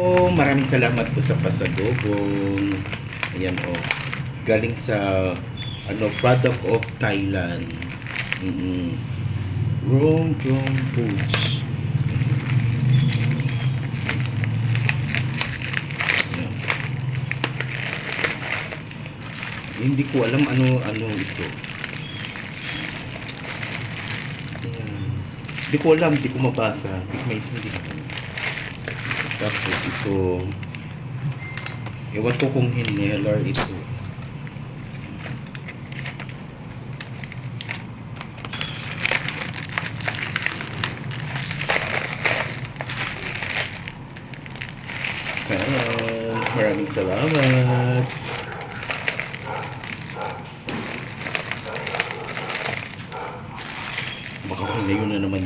Oh, maraming salamat po sa pasadobong. Ayan oh. Galing sa ano product of Thailand. Mm. Rong Jong Foods. Hindi ko alam ano ano ito. Ayan. Hindi ko alam, hindi ko mabasa. Hindi ko maintindihan. Tapos ito, ewan ko kung inhaler ito. Sarap. Maraming salamat. Baka kung na naman